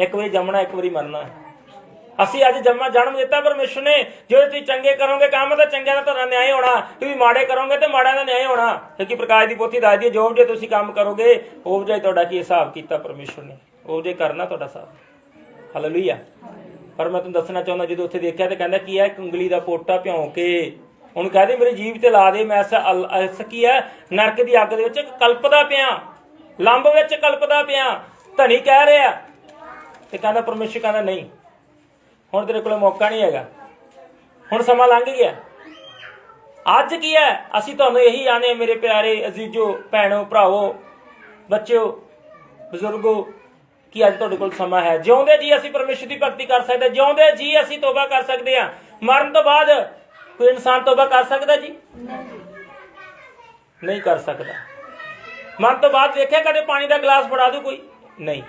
ਇੱਕ ਵਾਰੀ ਜੰਮਣਾ, ਇੱਕ ਵਾਰੀ ਮਰਨਾ। ਅਸੀਂ ਅੱਜ ਜੰਮਾ, ਜਨਮ ਦਿੱਤਾ ਪਰਮੇਸ਼ਰ ਨੇ। ਜੇ ਤੁਸੀਂ ਚੰਗੇ ਕਰੋਗੇ, ਕੰਮ ਤਾਂ ਚੰਗਿਆਂ ਦਾ ਤੁਹਾਡਾ ਨਿਆਂ ਹੋਣਾ। ਤੁਸੀਂ ਮਾੜੇ ਕਰੋਗੇ ਤੇ ਮਾੜਿਆਂ ਦਾ ਨਿਆਂ ਹੋਣਾ। ਕਿਉਂਕਿ ਪ੍ਰਕਾਸ਼ ਦੀ ਪੋਥੀ ਦੱਸਦੀ ਹੈ ਜੋ ਜੇ ਤੁਸੀਂ ਕੰਮ ਕਰੋਗੇ ਉਹ ਜੇ ਤੁਹਾਡਾ ਕੀ ਹਿਸਾਬ ਕੀਤਾ ਪਰਮੇਸ਼ਰ ਨੇ? ਉਹ ਜੇ ਕਰਨਾ ਤੁਹਾਡਾ ਹਿਸਾਬ। ਹਾਲੇਲੂਇਆ ਪਰ ਮੈਂ ਤੁਹਾਨੂੰ ਦੱਸਣਾ ਚਾਹੁੰਦਾ, ਜਦੋਂ ਉੱਥੇ ਦੇਖਿਆ ਤੇ ਕਹਿੰਦਾ, ਕੀ ਹੈ? ਕੁੰਗਲੀ ਦਾ ਪੋਟਾ ਭਿਉਂ ਕੇ। ਉਹਨੂੰ ਕਹਦੇ, ਮੇਰੀ ਜੀਵ ਤੇ ਲਾ ਦੇ, ਮੈਂ ਇਸ ਕੀ ਹੈ? ਨਰਕ ਦੀ ਅੱਗ ਦੇ ਵਿੱਚ ਕਲਪਦਾ ਪਿਆ। ਲੰਬ ਵਿੱਚ ਕਲਪਦਾ ਪਿਆ। ਧਨੀ ਕਹਿ ਰਿਹਾ ਤੇ ਕਹਿੰਦਾ ਪਰਮੇਸ਼ਰ ਕਹਿੰਦਾ ਨਹੀਂ। ਹੁਣ ਤੇਰੇ ਕੋਲ ਮੌਕਾ ਨਹੀਂ ਹੈਗਾ। ਹੁਣ ਸਮਾਂ ਲੰਘ ਗਿਆ। ਅੱਜ ਕੀ ਹੈ? ਅਸੀਂ ਤੁਹਾਨੂੰ ਇਹੀ ਆਨੇ ਮੇਰੇ ਪਿਆਰੇ ਅਜ਼ੀਜ਼ੋ, ਭੈਣੋ, ਭਰਾਵੋ, ਬੱਚਿਓ, ਬਜ਼ੁਰਗੋ, ਕਿ ਅੱਜ ਤੁਹਾਡੇ ਕੋਲ ਸਮਾਂ ਹੈ। ਜਿਉਂਦੇ ਜੀ ਅਸੀਂ ਪਰਮੇਸ਼ਰ ਦੀ ਭਗਤੀ ਕਰ ਸਕਦੇ ਜਿਉਂਦੇ ਜੀ ਅਸੀਂ ਤੋਬਾ ਕਰ ਸਕਦੇ ਹਾਂ। ਮਰਨ ਤੋਂ ਬਾਅਦ ਕੋਈ ਇਨਸਾਨ ਤੋਬਾ ਕਰ ਸਕਦਾ ਜੀ? ਨਹੀਂ ਕਰ ਸਕਦਾ। ਮਰਨ ਤੋਂ ਬਾਅਦ ਵੇਖਿਆ ਕਦੇ ਪਾਣੀ ਦਾ ਗਲਾਸ ਫੜਾ ਦੂ ਕੋਈ? ਨਹੀਂ।